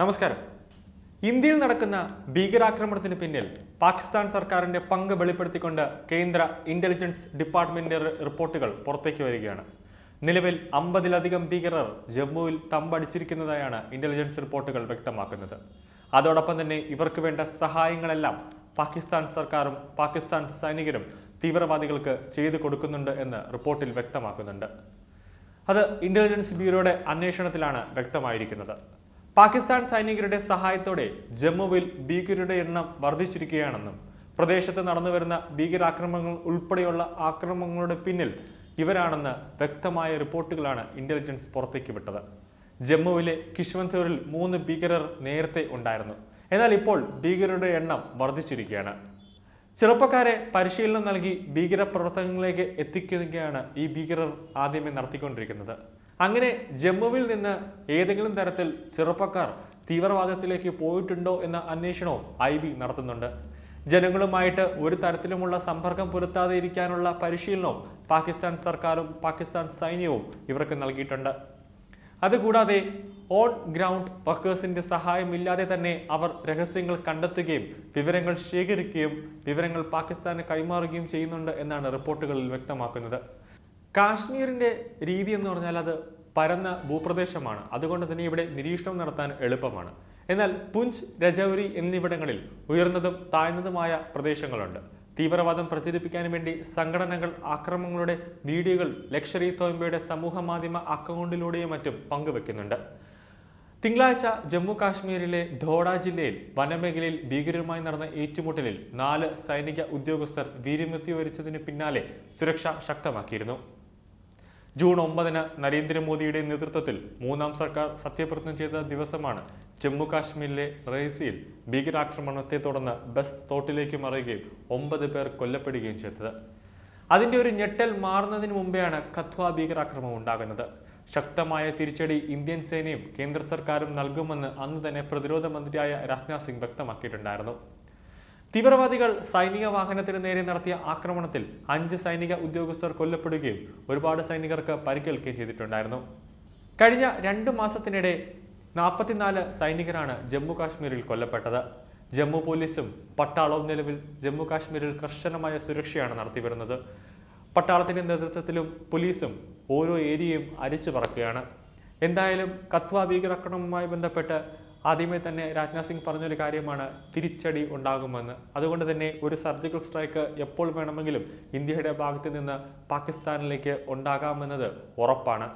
നമസ്കാരം. ഇന്ത്യയിൽ നടക്കുന്ന ഭീകരാക്രമണത്തിന് പിന്നിൽ പാകിസ്ഥാൻ സർക്കാരിന്റെ പങ്ക് വെളിപ്പെടുത്തിക്കൊണ്ട് കേന്ദ്ര ഇന്റലിജൻസ് ഡിപ്പാർട്ട്മെന്റിന്റെ റിപ്പോർട്ടുകൾ പുറത്തേക്ക് വരികയാണ്. നിലവിൽ അമ്പതിലധികം ഭീകരർ ജമ്മുവിൽ തമ്പടിച്ചിരിക്കുന്നതായാണ് ഇന്റലിജൻസ് റിപ്പോർട്ടുകൾ വ്യക്തമാക്കുന്നത്. അതോടൊപ്പം തന്നെ ഇവർക്ക് വേണ്ട സഹായങ്ങളെല്ലാം പാകിസ്ഥാൻ സർക്കാരും പാകിസ്ഥാൻ സൈനികരും തീവ്രവാദികൾക്ക് ചെയ്തു കൊടുക്കുന്നുണ്ട് എന്ന് റിപ്പോർട്ടിൽ വ്യക്തമാക്കുന്നുണ്ട്. അത് ഇന്റലിജൻസ് ബ്യൂറോയുടെ അന്വേഷണത്തിലാണ് വ്യക്തമായിരിക്കുന്നത്. പാകിസ്ഥാൻ സൈനികരുടെ സഹായത്തോടെ ജമ്മുവിൽ ഭീകരരുടെ എണ്ണം വർദ്ധിച്ചിരിക്കുകയാണെന്നും പ്രദേശത്ത് നടന്നുവരുന്ന ഭീകരാക്രമണങ്ങൾ ഉൾപ്പെടെയുള്ള ആക്രമണങ്ങളുടെ പിന്നിൽ ഇവരാണെന്ന് വ്യക്തമായ റിപ്പോർട്ടുകളാണ് ഇന്റലിജൻസ് പുറത്തേക്ക് വിട്ടത്. ജമ്മുവിലെ കിഷ്വന്തൂരിൽ മൂന്ന് ഭീകരർ നേരത്തെ ഉണ്ടായിരുന്നു. എന്നാൽ ഇപ്പോൾ ഭീകരരുടെ എണ്ണം വർദ്ധിച്ചിരിക്കുകയാണ്. ചെറുപ്പക്കാരെ പരിശീലനം നൽകി ഭീകര പ്രവർത്തനങ്ങളിലേക്ക് എത്തിക്കുകയാണ് ഈ ഭീകരർ ആദ്യമേ നടത്തിക്കൊണ്ടിരിക്കുന്നത്. അങ്ങനെ ജമ്മുവിൽ നിന്ന് ഏതെങ്കിലും തരത്തിൽ ചെറുപ്പക്കാർ തീവ്രവാദത്തിലേക്ക് പോയിട്ടുണ്ടോ എന്ന അന്വേഷണവും ഐ ബി നടത്തുന്നുണ്ട്. ജനങ്ങളുമായിട്ട് ഒരു തരത്തിലുമുള്ള സമ്പർക്കം പുലർത്താതെ ഇരിക്കാനുള്ള പരിശീലനവും പാകിസ്ഥാൻ സർക്കാരും പാകിസ്ഥാൻ സൈന്യവും ഇവർക്ക് നൽകിയിട്ടുണ്ട്. അതുകൂടാതെ ഓൺ ഗ്രൗണ്ട് വർക്കേഴ്സിന്റെ സഹായമില്ലാതെ തന്നെ അവർ രഹസ്യങ്ങൾ കണ്ടെത്തുകയും വിവരങ്ങൾ ശേഖരിക്കുകയും വിവരങ്ങൾ പാകിസ്ഥാന് കൈമാറുകയും ചെയ്യുന്നുണ്ട് എന്നാണ് റിപ്പോർട്ടുകളിൽ വ്യക്തമാക്കുന്നത്. കാശ്മീരിന്റെ രീതി എന്ന് പറഞ്ഞാൽ അത് പരന്ന ഭൂപ്രദേശമാണ്. അതുകൊണ്ട് തന്നെ ഇവിടെ നിരീക്ഷണം നടത്താൻ എളുപ്പമാണ്. എന്നാൽ പുഞ്ച് രജൌരി എന്നിവിടങ്ങളിൽ ഉയർന്നതും താഴ്ന്നതുമായ പ്രദേശങ്ങളുണ്ട്. തീവ്രവാദം പ്രചരിപ്പിക്കാൻ വേണ്ടി സംഘടനകൾ ആക്രമണങ്ങളുടെ വീഡിയോകൾ ലക്ഷറി തോമ്പയുടെ സമൂഹ മാധ്യമ അക്കൗണ്ടിലൂടെയും മറ്റും പങ്കുവെക്കുന്നുണ്ട്. തിങ്കളാഴ്ച ജമ്മു കാശ്മീരിലെ ധോഡ ജില്ലയിൽ വനമേഖലയിൽ ഭീകരരുമായി നടന്ന ഏറ്റുമുട്ടലിൽ നാല് സൈനിക ഉദ്യോഗസ്ഥർ വീരമൃത്യു വരിച്ചതിന് പിന്നാലെ സുരക്ഷ ശക്തമാക്കിയിരുന്നു. ജൂൺ ഒമ്പതിന് നരേന്ദ്രമോദിയുടെ നേതൃത്വത്തിൽ മൂന്നാം സർക്കാർ സത്യപ്രതിജ്ഞ ചെയ്ത ദിവസമാണ് ജമ്മു കാശ്മീരിലെ റേസിയിൽ ഭീകരാക്രമണത്തെ തുടർന്ന് ബസ് തോട്ടിലേക്ക് മറിയുകയും ഒമ്പത് പേർ കൊല്ലപ്പെടുകയും ചെയ്തത്. അതിന്റെ ഒരു ഞെട്ടൽ മാറുന്നതിന് മുമ്പെയാണ് കത്വ ഭീകരാക്രമം ഉണ്ടാകുന്നത്. ശക്തമായ തിരിച്ചടി ഇന്ത്യൻ സേനയും കേന്ദ്ര സർക്കാരും നൽകുമെന്ന് അന്ന് തന്നെ പ്രതിരോധ മന്ത്രിയായ രാജ്നാഥ് സിംഗ് വ്യക്തമാക്കിയിട്ടുണ്ടായിരുന്നു. തീവ്രവാദികൾ സൈനിക വാഹനത്തിന് നേരെ നടത്തിയ ആക്രമണത്തിൽ അഞ്ച് സൈനിക ഉദ്യോഗസ്ഥർ കൊല്ലപ്പെടുകയും ഒരുപാട് സൈനികർക്ക് പരിക്കേൽക്കുകയും ചെയ്തിട്ടുണ്ടായിരുന്നു. കഴിഞ്ഞ രണ്ടു മാസത്തിനിടെ നാൽപ്പത്തിനാല് സൈനികരാണ് ജമ്മു കാശ്മീരിൽ കൊല്ലപ്പെട്ടത്. ജമ്മു പോലീസും പട്ടാളവും നിലവിൽ ജമ്മു കാശ്മീരിൽ കർശനമായ സുരക്ഷയാണ് നടത്തി വരുന്നത്. പട്ടാളത്തിന്റെ നേതൃത്വത്തിലും പോലീസും ഓരോ ഏരിയയും അരിച്ചു പറക്കുകയാണ്. എന്തായാലും കത്വ ഭീകരാക്രമണവുമായി ബന്ധപ്പെട്ട് ആദ്യമേ തന്നെ രാജ്നാഥ് സിംഗ് പറഞ്ഞൊരു കാര്യമാണ് തിരിച്ചടി ഉണ്ടാകുമെന്ന്. അതുകൊണ്ട് തന്നെ ഒരു സർജിക്കൽ സ്ട്രൈക്ക് എപ്പോൾ വേണമെങ്കിലും ഇന്ത്യയുടെ ഭാഗത്ത് നിന്ന് പാകിസ്ഥാനിലേക്ക് ഉണ്ടാകാമെന്നത് ഉറപ്പാണ്.